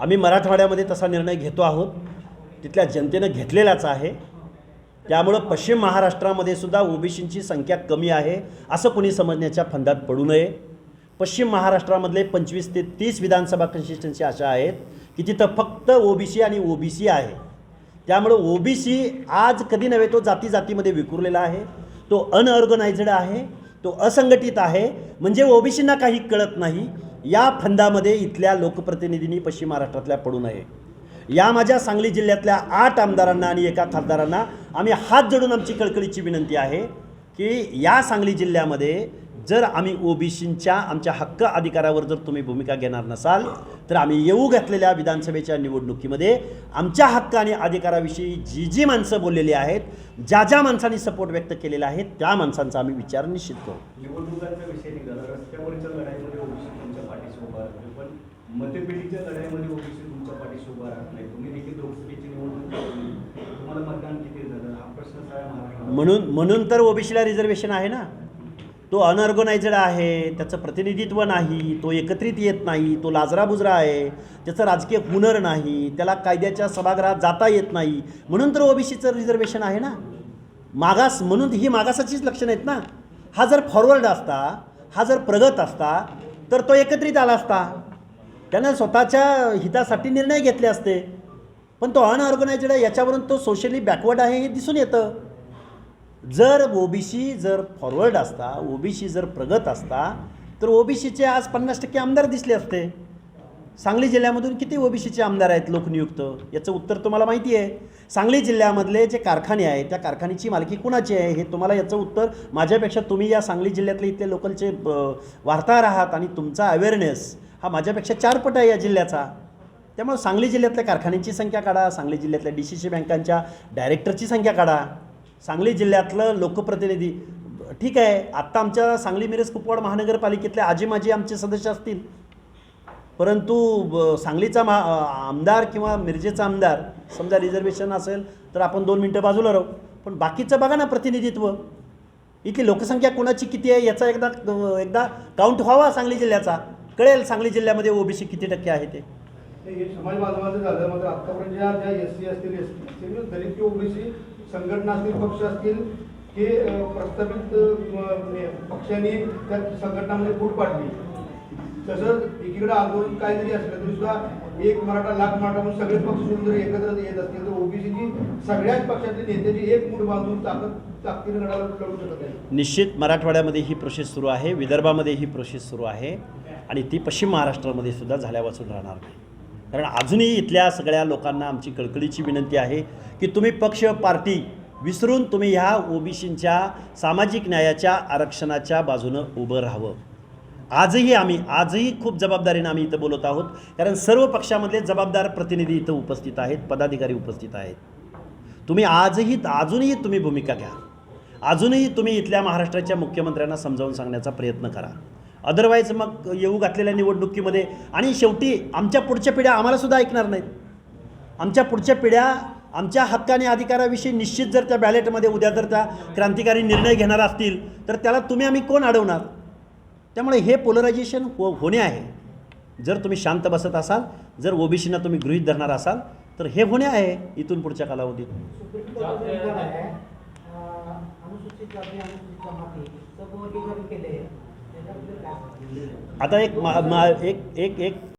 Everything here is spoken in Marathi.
आम्ही मराठवाड्यामध्ये तसा निर्णय घेतो आहोत. तिथल्या जनतेनं घेतलेलाच आहे. त्यामुळं पश्चिम महाराष्ट्रामध्ये सुद्धा ओबीसींची संख्या कमी आहे असं कोणी समजण्याच्या फंदात पडू नये. पश्चिम महाराष्ट्रामधले पंचवीस ते तीस विधानसभा कन्सिस्टन्सी अशा आहेत की तिथं फक्त ओबीसी आणि ओबीसी आहे. त्यामुळं ओबीसी आज कधी नव्हे तो जाती जातीमध्ये विखुरलेला आहे. तो अनऑर्गनायझड आहे तो असंघटित आहे. म्हणजे ओबीसींना काही कळत नाही. या फंदामध्ये इथल्या लोकप्रतिनिधींनी पश्चिम महाराष्ट्रातल्या पडू नये. या माझ्या सांगली जिल्ह्यातल्या आठ आमदारांना आणि एका खासदारांना आम्ही हात जोडून आमची कळकळीची विनंती आहे की या सांगली जिल्ह्यामध्ये जर आम्ही ओबीसींच्या आमच्या हक्क अधिकारावर जर तुम्ही भूमिका घेणार नसाल तर आम्ही येऊ घातलेल्या विधानसभेच्या निवडणुकीमध्ये आमच्या हक्क आणि अधिकाराविषयी जी जी माणसं बोललेली आहेत ज्या ज्या माणसांनी सपोर्ट व्यक्त केलेला आहे त्या माणसांचा आम्ही विचार निश्चित करू. निवडणुकांचा विषय निघाला रस्त्यावरच्या लढाईमध्ये ओबीसी तुमच्या पाठीशी उभा राहते पण मतपेढीच्या लढाईमध्ये ओबीसी तुमच्या पाठीशी उभा राहत नाही. तुम्ही देखील लोकसभेची निवडणूक लढवली. तुम्हाला मतदान किती झालं? हा प्रश्न सारा महाराष्ट्रात म्हणून म्हणून तर ओबीसीला रिझर्वेशन आहे ना. तो अनऑर्गनायझड आहे त्याचं प्रतिनिधित्व नाही तो एकत्रित येत नाही तो लाजरा बुजरा आहे त्याचं राजकीय हुनर नाही त्याला कायद्याच्या सभागृहात जाता येत नाही. म्हणून तर ओबीसीचं रिझर्वेशन आहे ना. मागास म्हणून ही मागासाचीच लक्षणं आहेत ना. हा जर फॉरवर्ड असता हा जर प्रगत असता तर तो एकत्रित आला असता. त्यानं स्वतःच्या हितासाठी निर्णय घेतले असते. पण तो अनऑर्गनायझड आहे याच्यावरून तो सोशली बॅकवर्ड आहे हे दिसून येतं. जर ओबीसी जर फॉरवर्ड असता ओबीसी जर प्रगत असता तर ओबीसीचे आज पन्नास टक्के आमदार दिसले असते. सांगली जिल्ह्यामधून किती ओबीसीचे आमदार आहेत लोकनियुक्त? याचं उत्तर तुम्हाला माहिती आहे. सांगली जिल्ह्यामधले जे कारखाने आहेत त्या कारखान्याची मालकी कुणाची आहे हे तुम्हाला याचं उत्तर माझ्यापेक्षा तुम्ही या सांगली जिल्ह्यातले इथले लोकलचे वार्ताहर आहात आणि तुमचा अवेअरनेस हा माझ्यापेक्षा चारपट आहे या जिल्ह्याचा. त्यामुळे सांगली जिल्ह्यातल्या कारखान्यांची संख्या काढा सांगली जिल्ह्यातल्या डी सी सी बँकांच्या डायरेक्टरची संख्या काढा. सांगली जिल्ह्यातलं लोकप्रतिनिधी. ठीक आहे आत्ता आमच्या सांगली मिरज कुपवाड महानगरपालिकेतले आजी माजी आमचे सदस्य असतील. परंतु ब- सांगलीचा महा आमदार किंवा मिरजेचा आमदार समजा रिझर्वेशन असेल तर आपण दोन मिनटं बाजूला राहू. पण बाकीचं बघा ना प्रतिनिधित्व. इथली लोकसंख्या कोणाची किती आहे याचा एकदा एकदा काउंट व्हावा सांगली जिल्ह्याचा. कळेल सांगली जिल्ह्यामध्ये ओबीसी किती टक्के आहे ते. हे समाज बांधवाचं झालं मात्र आत्तापर्यंत ज्या ज्या एस सी असतील एस टी दलित किंवा ओबीसी संघटना असतील पक्ष असतील हे प्रस्तावित प्रस्थापित म्हणजे पक्षांनी त्या संघटनामध्ये फूट पाडली. तसंच एकीकडे आंदोलन काय जरी असलं तरी सुद्धा एक मराठा लाख मराठा म्हणून सगळे पक्ष मिळून जर एकत्र येत असतील तर ओबीसीची सगळ्याच पक्षातील नेत्याची एक मूठ बांधून ताकद ताकदीने गडाला लढू शकत नाही निश्चित मराठवाड्यामध्ये ही प्रोसेस सुरू आहे विदर्भामध्ये ही प्रोसेस सुरू आहे आणि ती पश्चिम महाराष्ट्रामध्ये सुद्धा झाल्यापासून राहणार नाही. कारण अजूनही इथल्या सगळ्या लोकांना आमची कळकळीची विनंती आहे की तुम्ही पक्ष पार्टी विसरून तुम्ही ह्या ओबीसींच्या सामाजिक न्यायाच्या आरक्षणाच्या बाजूनं उभं राहावं. आजही आम्ही आजही खूप जबाबदारीनं आम्ही इथं बोलत आहोत. कारण सर्व पक्षामधले जबाबदार प्रतिनिधी इथं उपस्थित आहेत पदाधिकारी उपस्थित आहेत. तुम्ही आजही अजूनही तुम्ही भूमिका घ्या. अजूनही तुम्ही इथल्या महाराष्ट्राच्या मुख्यमंत्र्यांना समजावून सांगण्याचा प्रयत्न करा. अदरवाईज मग येऊ घातलेल्या निवडणुकीमध्ये. आणि शेवटी आमच्या पुढच्या पिढ्या आम्हालासुद्धा ऐकणार नाहीत. आमच्या पुढच्या पिढ्या आमच्या हक्क आणि अधिकाराविषयी निश्चित जर त्या बॅलेटमध्ये उद्या जर त्या क्रांतिकारी निर्णय घेणार असतील तर त्याला तुम्ही आम्ही कोण अडवणार? त्यामुळे हे पोलरायझेशन हो होणे आहे. जर तुम्ही शांत बसत असाल जर ओबीसीना तुम्ही गृहीत धरणार असाल तर हे होणे आहे इथून पुढच्या कालावधीत. सुप्रीम आता एक मा मा एक एक एक